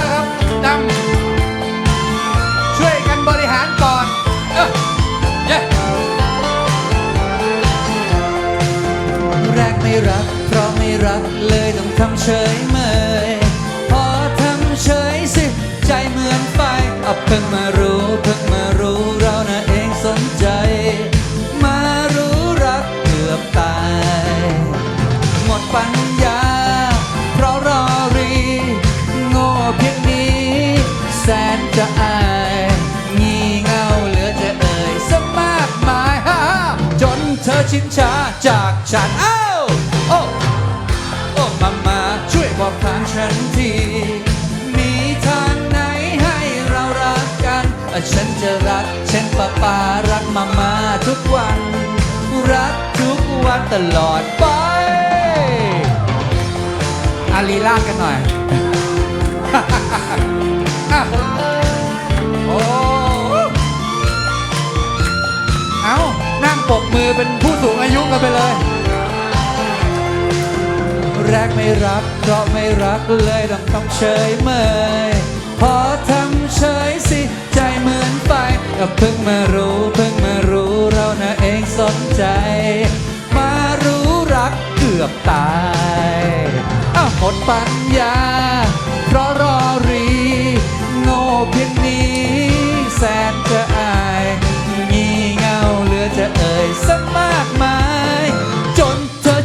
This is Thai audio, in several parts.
ร์ครับดำช่วยกันบริหารก่อนเออเย่แรกไม่รักเพราะไม่รักเลยต้องทำเฉยเมย พอทำเฉยสิ ใจเหมือนไฟเอาเพิ่งมารู้เพิ่งมารู้ ชินชาจากฉันอ้าวโอ้โอ้มามาช่วยบอกทางฉันทีมีทางไหนให้เรารักกัน ฉันจะรักฉันป้าป้ารักมามาทุกวัน รักทุกวันตลอดไปอาลีลากันหน่อย มือเป็นผู้สูงอายุกันไปเลย แรกไม่รักเพราะไม่รักเลยต้องทำเฉยเมยพอทำเฉยสิ ใจเหมือนไฟก็เพิ่งมารู้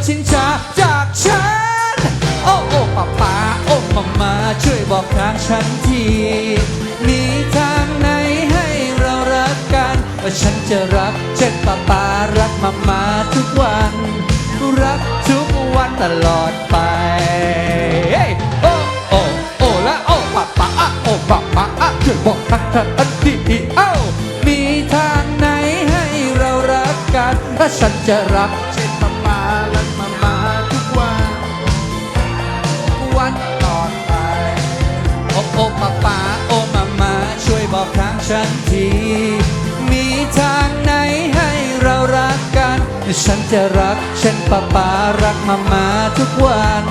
ชินชาจากฉัน โอ้โอ้ป้าป้าโอ้มามาช่วยบอกทางฉันทีมีทางไหนให้เรารักกันว่าฉันจะรักเช่นป้าป้ารักมามาทุกวัน รักทุกวันตลอดไปโอ้โอ้โอ้และโอ้ป้าป้าโอ้ป้าป้าช่วยบอกทางฉันทีเอ้ามีทางไหนให้เรารักกันถ้าฉันจะรัก วันต่อดไปโอ้โอ้ป้าป้าโอ้มามาช่วยบอกทางฉันที มีทางไหนให้เรารักกัน ฉันจะรักฉันป้าป้ารักมามาทุกวัน